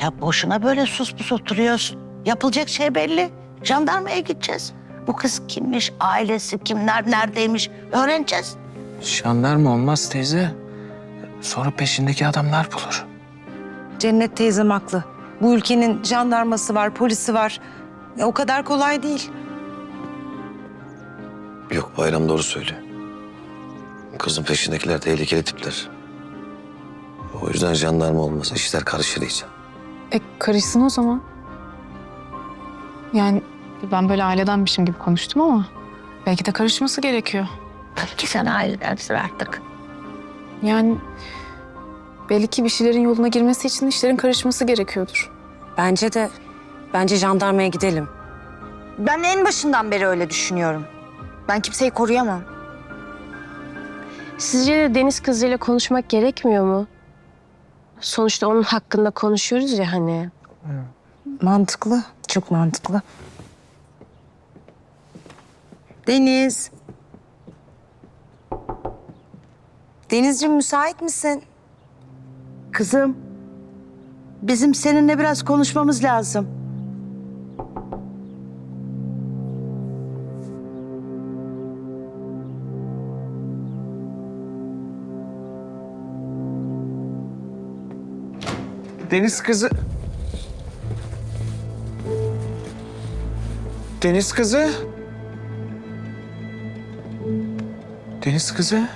Ya boşuna böyle sus pus oturuyorsun. Yapılacak şey belli. Jandarmaya gideceğiz. Bu kız kimmiş, ailesi kimler, neredeymiş öğreneceğiz. Jandarma olmaz teyze. Sonra peşindeki adamlar bulur. Cennet teyzem haklı. Bu ülkenin jandarması var, polisi var. E, o kadar kolay değil. Yok Bayram doğru söylüyor. Kızın peşindekiler tehlikeli tipler. O yüzden jandarma olmaz. İşler karışır iyice. E karışsın o zaman. Yani ben böyle ailedenmişim gibi konuştum ama belki de karışması gerekiyor. Ki sen ailedensin artık. Yani belki bir şeylerin yoluna girmesi için işlerin karışması gerekiyordur. Bence de, bence jandarmaya gidelim. Ben en başından beri öyle düşünüyorum. Ben kimseyi koruyamam. Sizce de deniz kızıyla konuşmak gerekmiyor mu? Sonuçta onun hakkında konuşuyoruz ya hani. Mantıklı, çok mantıklı. Deniz. Denizciğim müsait misin? Kızım, bizim seninle biraz konuşmamız lazım. Deniz kızı... Deniz kızı... Deniz kızı...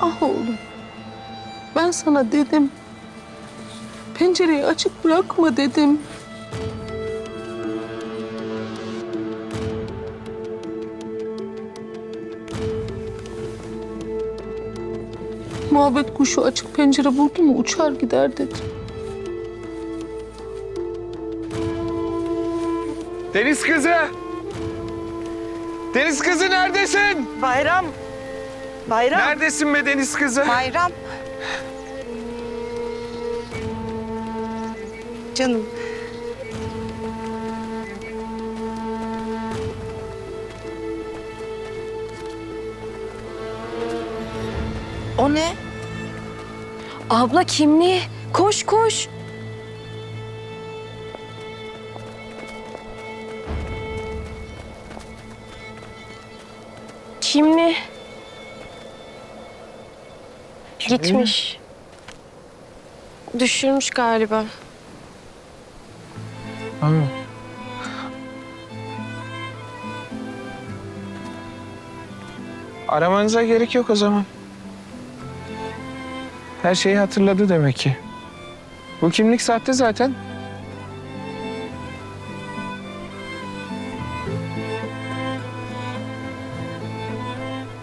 Ah oğlum. Ben sana dedim. Pencereyi açık bırakma dedim. Muhabbet kuşu açık pencere buldu mu uçar gider dedim. Deniz kızı! Deniz kızı neredesin? Bayram. Bayram. Neredesin be deniz kızı? Bayram. Canım. O ne? Abla kimliği. Koş koş. Kimliği. Gitmiş. Düşürmüş galiba. Abi. Aramanıza gerek yok o zaman. Her şeyi hatırladı demek ki. Bu kimlik sahte zaten.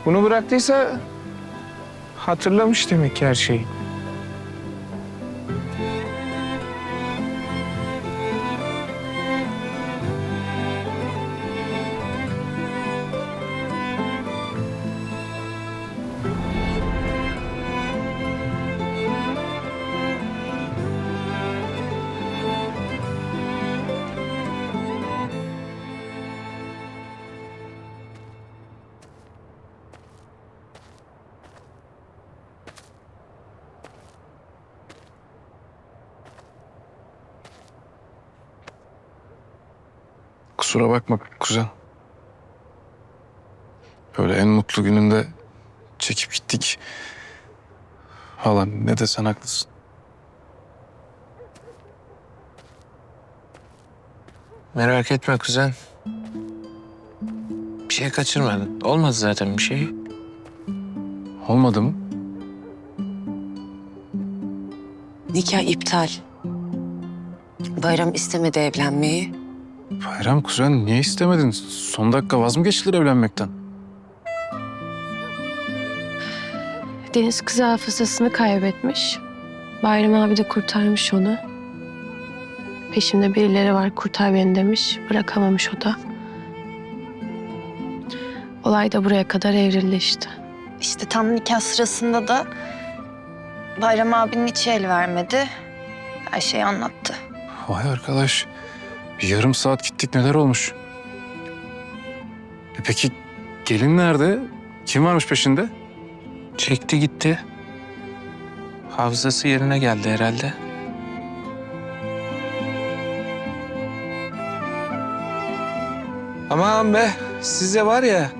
Bunu bıraktıysa hatırlamış demek ki her şeyi. Kusura bakma kuzen. Böyle en mutlu gününde çekip gittik. Hala ne desen haklısın. Merak etme kuzen. Bir şey kaçırmadın. Olmadı zaten bir şey. Olmadı mı? Nikah iptal. Bayram istemedi evlenmeyi. Bayram kuzen niye istemedin? Son dakika vaz mı geçtiler evlenmekten? Deniz kızı hafızasını kaybetmiş. Bayram abi de kurtarmış onu. Peşimde birileri var kurtar beni demiş. Bırakamamış o da. Olay da buraya kadar evrildi işte. İşte tam nikah sırasında da Bayram abinin içi el vermedi. Her şeyi anlattı. Vay arkadaş. Bir yarım saat gittik neler olmuş? E peki gelin nerede? Kim varmış peşinde? Çekti gitti. Hafızası yerine geldi herhalde. Aman be size var ya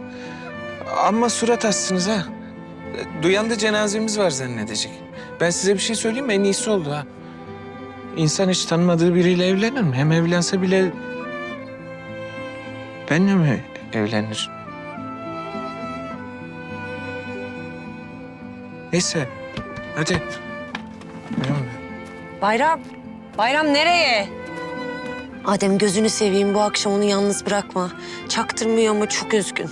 amma surat assınız ha. Duyan da cenazemiz var zannedecek. Ben size bir şey söyleyeyim mi? En iyisi oldu ha. İnsan hiç tanımadığı biriyle evlenir mi? Hem evlense bile... Benle mi evlenir? Neyse. Hadi. Bayram, Bayram nereye? Adem gözünü seveyim bu akşam onu yalnız bırakma. Çaktırmıyor ama çok üzgün.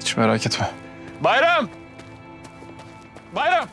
Hiç merak etme. Bayram! Bayram!